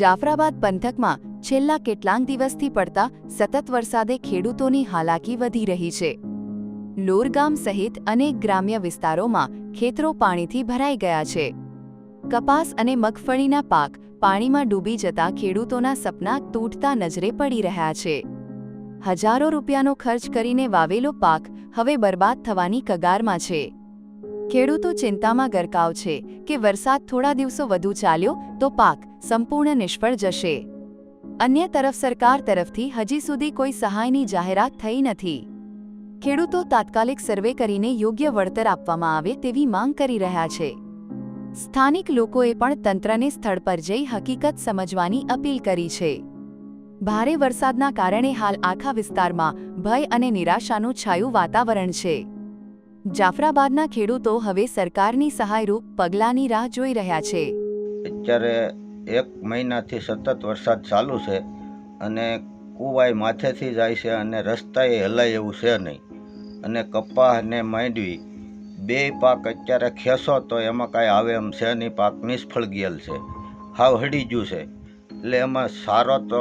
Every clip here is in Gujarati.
જાફરાબાદ પંથકમાં છેલ્લા કેટલાક દિવસથી પડતા સતત વરસાદે ખેડૂતોની હાલાકી વધી રહી છે. લોરગામ સહિત અનેક ગ્રામ્ય વિસ્તારોમાં ખેતરો પાણીથી ભરાઈ ગયા છે. કપાસ અને મગફળીના પાક પાણીમાં ડૂબી જતા ખેડૂતોના સપના તૂટતા નજરે પડી રહ્યા છે. હજારો રૂપિયાનો ખર્ચ કરીને વાવેલો પાક હવે બરબાદ થવાની કગારમાં છે. ખેડૂતો ચિંતામાં ગરકાવ છે કે વરસાદ થોડા દિવસો વધુ ચાલ્યો તો પાક સંપૂર્ણ નિષ્ફળ જશે. અન્ય તરફ સરકાર તરફથી હજી સુધી કોઈ સહાયની જાહેરાત થઈ નથી. ખેડૂતો તાત્કાલિક સર્વે કરીને યોગ્ય વળતર આપવામાં આવે તેવી માંગ કરી રહ્યા છે. સ્થાનિક લોકોએ પણ તંત્રને સ્થળ પર જઈ હકીકત સમજવાની અપીલ કરી છે. ભારે વરસાદના કારણે હાલ આખા વિસ્તારમાં ભય અને નિરાશાનું છાયું વાતાવરણ છે. જાફરાબાદના ખેડૂતો હવે સરકારની સહાયરૂપ પગલાંની રાહ જોઈ રહ્યા છે. અત્યારે એક મહિનાથી સતત વરસાદ ચાલુ છે અને કુવાય માથેથી જાય છે અને રસ્તાએ હલાય એવું છે નહીં. અને કપાહ અને માંડવી, બે પાક અત્યારે ખેંચો તો એમાં કાંઈ આવે એમ છે નહીં, પાક નિષ્ફળ ગયેલ છે. હાવ હડી ગયું છે. એટલે એમાં સારો તો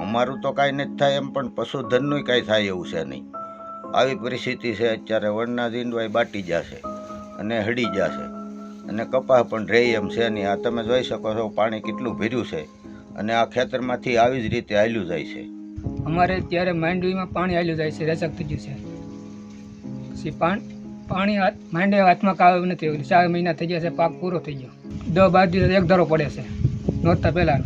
અમારું તો કાંઈ નથી થાય એમ, પણ પશુધનનું કાંઈ થાય એવું છે નહીં. આવી પરિસ્થિતિ છે અત્યારે વડના જીંડવાય બાટી જશે અને હડી જશે. અને કપાસ પણ રહે એમ છે નહીં આ તમે જોઈ શકો છો પાણી કેટલું ભર્યું છે અને આ ખેતરમાંથી આવી જ રીતે હાલ્યું જાય છે. અમારે ત્યારે માંડવીમાં પાણી હાલ્યું જાય છે રેચક થઈ ગયું છે. પછી પાણ હાથ, માંડવી હાથમાં કાવ નથી ચાર મહિના થઈ ગયા છે, પાક પૂરો થઈ ગયો. દસ બાર દિવસ એક ધારો પડે છે. નોરતા પહેલાંનો.